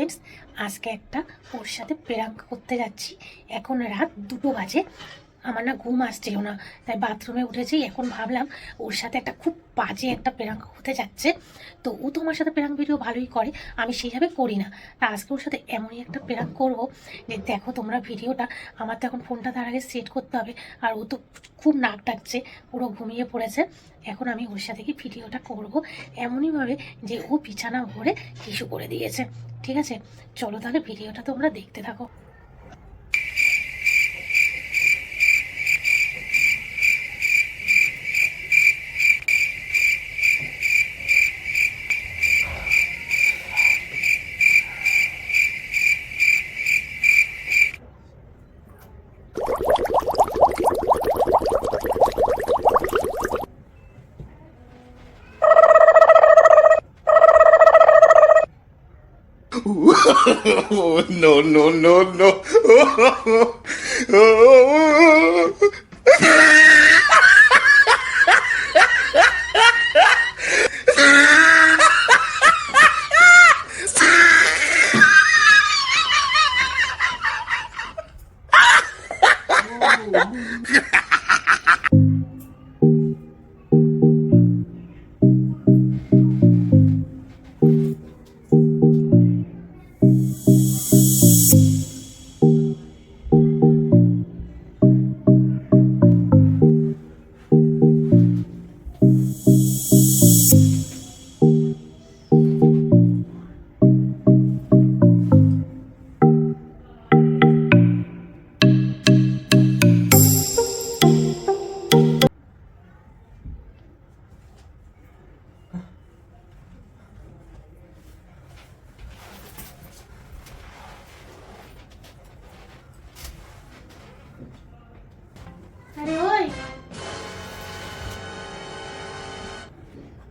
Friends আজকে একটা ওর সাথে প্রেরাঙ্ক করতে যাচ্ছি। এখন রাত দুটো বাজে। আমার না ঘুম আসছিল না, তাই বাথরুমে উঠেছি। এখন ভাবলাম ওর সাথে একটা খুব বাজে একটা প্রেরাঙ্ক হতে যাচ্ছে। তো ও তো আমার সাথে প্রেরাঙ্ক ভিডিও ভালোই করে, আমি সেইভাবে করি না। তা আজকে ওর সাথে এমনই একটা প্রেরাঙ্ক করব যে, দেখো তোমরা ভিডিওটা, আমার তো এখন ফোনটা তার আগে সেট করতে হবে। আর ও তো খুব নাক ডাকছে, পুরো ঘুমিয়ে পড়েছে। এখন আমি ওর সাথে কি ভিডিওটা করব এমনইভাবে যে, ও বিছানা ভরে কিছু করে দিয়েছে। ঠিক আছে? চলো তাহলে ভিডিওটা তোমরা দেখতে থাকো। No, no, no, no.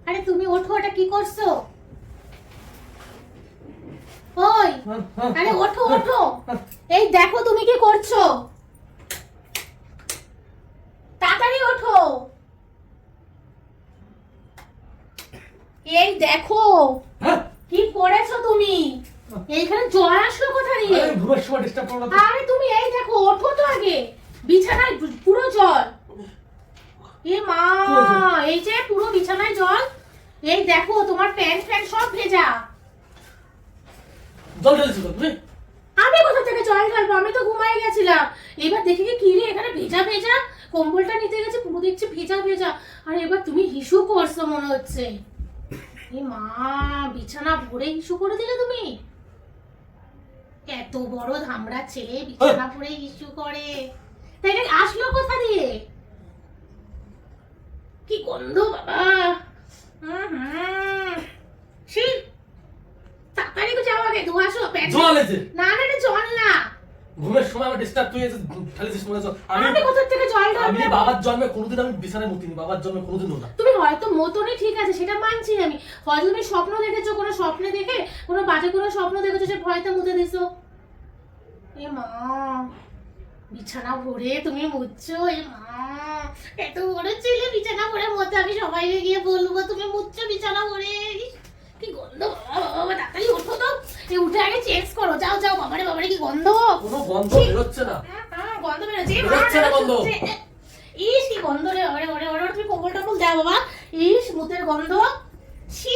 আরে তুমি ওঠো ওটা কি করছ? ওই আরে ওঠো ওঠো। এই দেখো তুমি কি করছ। তাড়াতাড়ি ওঠো। এই দেখো হ্যাঁ? কি করেছ তুমি? এইখানে জল আসলো কোথা দিয়ে? আরে ঘুমের সময় ডিস্টার্ব করো আরে তুমি এই দেখো ওঠো তো আগে। বিছানায় পুরো জল। এ মা এই যে পুরো বিছানায় জল। এই দেখো তোমার প্যান্ট ফ্যান্ট সব ভেজা। জল ঢেলেছো তুমি? আমি কোথা থেকে জল ঢালবো? আমি তো ঘুমাই গেছিলাম। এবার দেখি কি কি রে এখানে ভেজা ভেজা। কম্বলটা নিতে গেছে পুরো দেখছি ভেজা ভেজা। আর এবার তুমি হিসু করছ মনে হচ্ছে। এ মা বিছানা ভরে হিসু করে দিলে তুমি? এত বড় ধামড়া ছেলে বিছানা ভরে হিসু করে। তাই আসলো কোথা দিয়ে? কি গন্ধ বাবা। হুম হুম। তাড়াতাড়ি তো যাও আগে ধোয়া আসো প্যান্ট জল এসে না না এটা জল না। ঘুমের সময় আমার ডিস্টার্ব তুই এসে ঢেলেছিস মনে হচ্ছে আমি আমি কোথা থেকে জল আমি বাবার জন্মে কোনোদিন আমি বিছানায় মুতিনি বাবার জন্মে কোনোদিনও না। তুমি হয়তো মতনই ঠিক আছে সেটা মানছি আমি। হয়তো তুমি স্বপ্ন দেখেছ কোনো স্বপ্নে দেখে কোনো বাজে কোনো স্বপ্ন দেখেছ যে ভয়তে মুতে দিছো। এ মা। বিছানা ভরে তুমি মুচ্ছো এ মা এত বড় ছেলে বিছানা ভরে আমি সবাইকে গিয়ে বলব তুমি মুচ্ছো বিছানা ভরে। কি গন্ধ বাবা তাড়াতাড়ি ওঠো তো। উঠে আগে চেক করো যাও যাও বাবারে বাবারে কি গন্ধ। কোনো গন্ধ বেরোচ্ছে না। আহ, আহ, গন্ধ বেরোচ্ছে। বেরোচ্ছে না গন্ধ। ইস কি গন্ধ রে ওরে ওরে ওরে তুমি কম্বল টম্বল দাও বাবা। ইস মুতের গন্ধ। ছি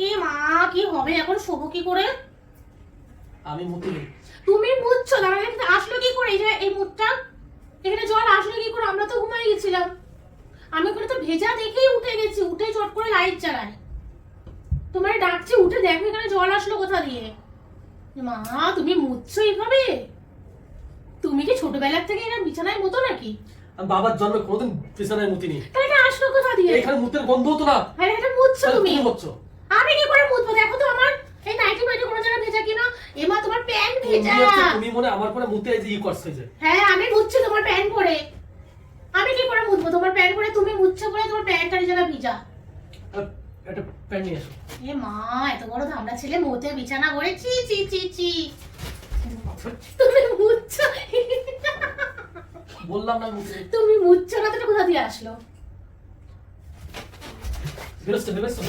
এ মা কি হবে এখন শোবো কি করে? আমি তুমি মুতছো না মানে কিন্তু আসলো কি করে? এই মুতটা এখানে জল আসলো কি করে? আমরা তো ঘুমাই গেছিলাম। আমি ওখানে তো ভেজা দেখেই উঠে গেছি উঠে চট করে লাইট জ্বালাই। তোমার ডাকছি উঠে দেখো এখানে জল আসলো কোথা দিয়ে। মা তুমি মুতছো এইভাবে তুমি কি ছোটবেলার থেকে এরা বিছানায় মতো নাকি? বাবার জন্মে কোনোদিন বিছানায় মুতিনি। তাহলে আসলো কোথা দিয়ে? এখানে মুতের গন্ধ হতো না। আরে এটা তাহলে তুমি। তুমি করছ আমি কি করে মুতবো দেখো তো আমার এই নাইটি মাইটি কোনো জায়গায় ভেজা কিনা এমা তোমার প্যান্ট তুমি ভেজা। তুমি মনে আমার পরে মুতে যে ই করছে যে। হ্যাঁ আমি মুছছি তোমার প্যান্ট পরে। আমি কি করে মুছবো তোমার প্যান্ট পরে তুমি মুছছো বলে তোমার প্যান্ট আর জায়গা ভিজা। একটা প্যান্ট নিয়ে এসো। এ মা এত বড় ধামড়া ছেলে মোতে বিছানা করে চি চি চি চি। তুমি মুছছো বললাম না তুমি মুছছো না তো কোথা দিয়ে আসলো? বেরোচ্ছে বেরোচ্ছে।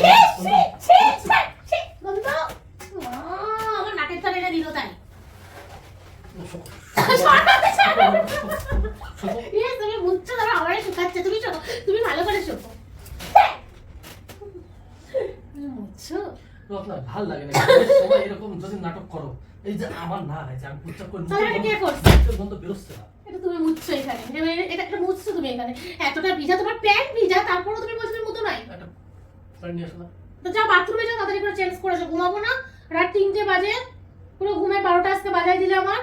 তুমি বুঝছ আমার শুকাচ্ছে। তুমি শোকো তুমি ভালো করে শোকো বুঝছ এখানে। এটা মানে, একটা মুছছো তুমি এখানে। এতটা ভিজা তোমার ভিজা তুমি তো যা বাথরুমে চেঞ্জ ঘুমাবো না। রাত তিনটে বাজে। পুরো ঘুমে বারোটা আজকে বাজায় দিলে আমার।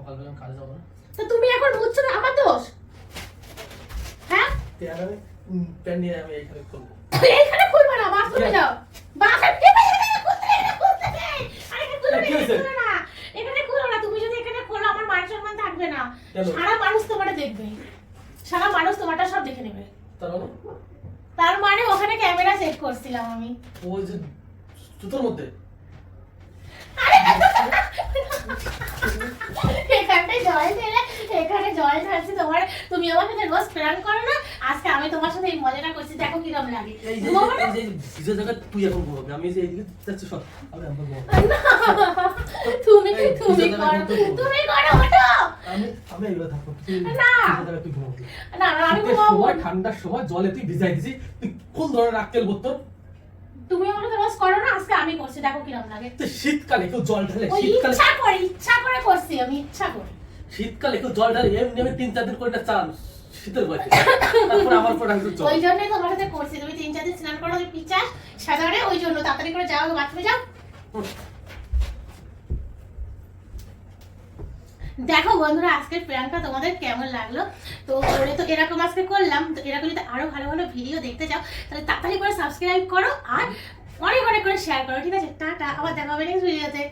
সকালবেলা কাজে যাব না। তো তুমি এখন মুছছো না আমার দোষ? হ্যাঁ? আমি নিয়ে আমি এখানে করব এইখানে খুলবে না বাথরুমে যাও। বাথরুমে এখানে খুলবে? এখানে খুলো না। এখানে তুমি যদি এখানে খোলো আমার মান সম্মান থাকবে না। সারা মানুষ তোমারে দেখবে। সারা মানুষ তোমারটা সব দেখে নেবে। তার মানে? তার মানে ওখানে ক্যামেরা সেট করছিলাম আমি। ওই যে জুতোর মধ্যে? এখানে জল ঢেলে এখানে জল ঢালছি তোমার। তুমি আমাকে যে রোজ প্ল্যান করো না আজকে আমি তোমার সাথে এই মজাটা করছি দেখো কিরম লাগে। এই যে ঘুমাবো না? এই যে ভিজে জায়গা তুই এখন ঘুমাবি আমি এই যে যাচ্ছি সব আমি এখন তুমি তুমি করো তুমি করো ওঠো। আমি আমি এগুলো থাকব না। ভিজে জায়গায় তুই ঘুমাবি। না না আমি ঘুমাবো। ঠান্ডার সময় জলে তুই ভিজাই দিছি তুই কোন ধরনের আক্কেল করতো তুমি আমাকে তো রোজ করো না আজকে আমি করছি দেখো কিরম লাগে। তো শীতকালে কেউ জল ঢালে শীতকালে ইচ্ছা করে ইচ্ছা করে করছি আমি ইচ্ছা করে। শীতকালে কেউ জল ঢালে এমনি আমি তিন চার দিন করে এটা চান শীতের বয়সে। তারপর আমার পরে আমি জল। ওই জন্যই তোমার সাথে করছি তুমি তিন চার দিন স্নান করো পিচা সাধারণে ওই জন্য তাড়াতাড়ি করে যাও বাথরুমে যাও। দেখো বন্ধুরা, আজকের প্রিয়াঙ্কা তোমাদের কেমন লাগল? তো ওরে তো এরকম আজকে করলাম। তো এরকম যদি আরও ভালো ভালো ভিডিও দেখতে চাও, তাহলে তাড়াতাড়ি করে সাবস্ক্রাইব করো আর অনেক অনেক করে শেয়ার করো, ঠিক আছে? টাটা, আবার দেখা হবে নেক্সট ভিডিওতে